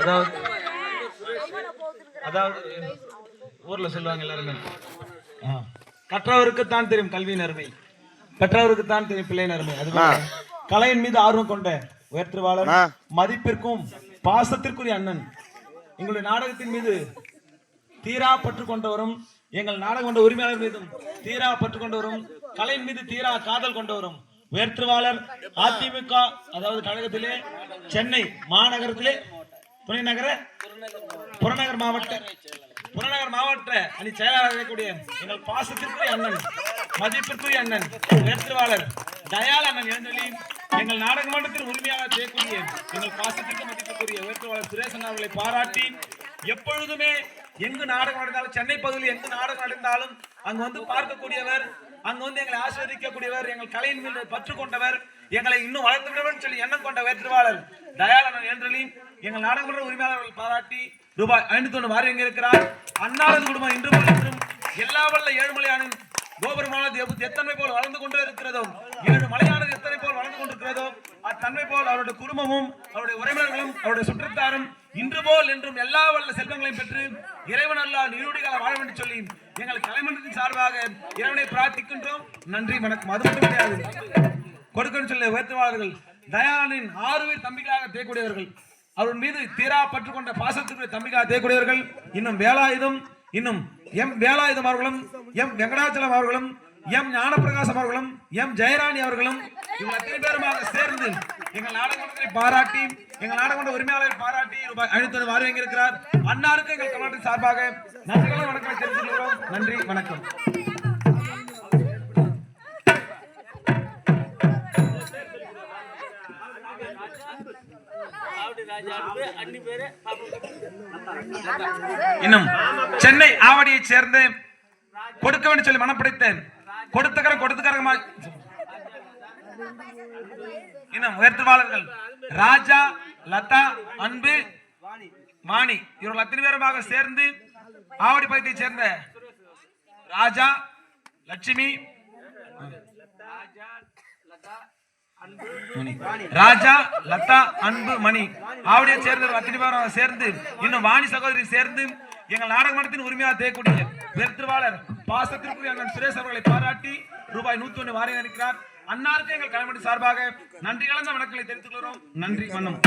அதாவது அதாவது ஊர்ல சொல்லுவாங்க எல்லாருமே. கற்றவருக்கு தான் தெரியும் கல்வியின் அருமை. பெற்றவருக்கு தான் தெரியும் பிள்ளையின் அருமை. அது கலையின் மீது ஆர்வம் கொண்ட உயர்த்துவாளர். மதிப்பிற்கும் பாசத்திற்குரிய அண்ணன். எங்களுடைய நாடகத்தின் மீது தீரா பற்று கொண்டவரும் எங்கள் நாடகம் கொண்ட உரிமையாளர் மீதும் தீரா பற்று கொண்டவரும் கலையின் மீது தீரா காதல் கொண்டவரும் உயர்த்துவாளர் அதிமுக அதாவது கழகத்திலே சென்னை மாநகரத்திலே துணை நகர புறநகர் மாவட்ட புறநகர் மாவட்ட அணி செயலாளர் இருக்கக்கூடிய எங்கள் பாசத்திற்குரிய அண்ணன் மதிப்பிற்குரிய அண்ணன் உயர்த்துவாளர் தயால் அண்ணன் எழுந்தொழி எங்கள் நாடக மன்றத்தின் உரிமையாளர் செய்யக்கூடிய எங்கள் பாசத்திற்கு மதிப்பிற்குரிய உயர்த்துவாளர் சுரேசன் அவர்களை பாராட்டி எப்பொழுதுமே எங்கு நாடகம் நடந்தாலும் சென்னை பகுதியில் எங்கு நாடகம் நடந்தாலும் அங்கு வந்து பார்க்கக்கூடியவர் அங்கு வந்து எங்களை ஆஸ்வதிக்கக்கூடியவர் எங்கள் கலையின் மீது பற்று கொண்டவர் எங்களை இன்னும் வளர்த்து விடுவோம் சொல்லி எண்ணம் கொண்ட வேற்றுவாளர் தயாளன் என்றலி எங்கள் நாடகமன்ற உரிமையாளர்கள் பாராட்டி ரூபாய் ஐநூத்தி ஒன்று வாரி இருக்கிறார் அன்னாரது குடும்பம் இன்று போல் என்றும் எல்லா வல்ல ஏழுமலையான கோபுரமானது எத்தனை போல் வளர்ந்து கொண்டே இருக்கிறதோ ஏழு மலையானது எத்தனை போல் வளர்ந்து கொண்டிருக்கிறதோ அத்தன்மை போல் அவருடைய குடும்பமும் அவருடைய உறவினர்களும் அவருடைய சுற்றத்தாரும் இன்று போல் என்றும் எல்லா வல்ல செல்வங்களையும் பெற்று இறைவன் அல்லா நீருடிகளை வாழ வேண்டும் சொல்லி எங்கள் கலைமன்றத்தின் சார்பாக இறைவனை பிரார்த்திக்கின்றோம். நன்றி வணக்கம். அது மட்டும் கிடையாது. கொடுக்கணும் சொல்ல உயர்த்துவாளர்கள் தயாளனின் ஆறு பேர் தம்பிகளாக தேக்கூடியவர்கள் அவர்கள் மீது தீரா பற்று கொண்ட பாசத்துக்குரிய தம்பிகளாக தேக்கூடியவர்கள் இன்னும் வேலாயுதம் இன்னும் எம் வேலாயுதம் அவர்களும் எம் வெங்கடாச்சலம் அவர்களும் எம் ஞானப்பிரகாசம் அவர்களும் எம் ஜெயராணி அவர்களும் இவங்க அத்தனை பேரும் சேர்ந்து எங்கள் நாடகமன்றத்தை பாராட்டி எங்கள் நாடகமன்ற உரிமையாளரை பாராட்டி ரூபாய் ஐநூத்தி வாரி வாங்கியிருக்கிறார் அன்னாருக்கு எங்கள் கமாண்டின் சார்பாக நன்றிகளும் வணக்கம் தெரிஞ்சுக்கிறோம் நன்றி வணக்கம். இன்னும் சென்னை ஆவடியைச் சேர்ந்து கொடுக்க வேண்டும் சொல்லி மனப்படைத்தேன். கொடுத்தகரம் கொடுத்தகரமா இன்னும் உயர்த்துவாளர்கள் ராஜா லதா அன்பு வாணி இவர்கள் அத்தனை பேருமாக சேர்ந்து ஆவடி பகுதியை சேர்ந்த ராஜா லட்சுமி ராஜா லதா அன்பு மணி. ஆவடியை சேர்ந்த அத்தனை பேராக சேர்ந்து இன்னும் வாணி சகோதரி சேர்ந்து எங்கள் நாடக மன்றத்தின் உரிமையாக தேக்கூடிய உயர்த்துவாளர் பாசத்திற்குரிய அண்ணன் சுரேஷ் அவர்களை பாராட்டி ரூபாய் நூத்தி ஒன்று வாரி இருக்கிறார் அன்னாருக்கு எங்கள் கலைமணி சார்பாக நன்றி கலந்த வணக்கங்களை தெரிவித்துக் கொள்கிறோம். நன்றி வண்ணம்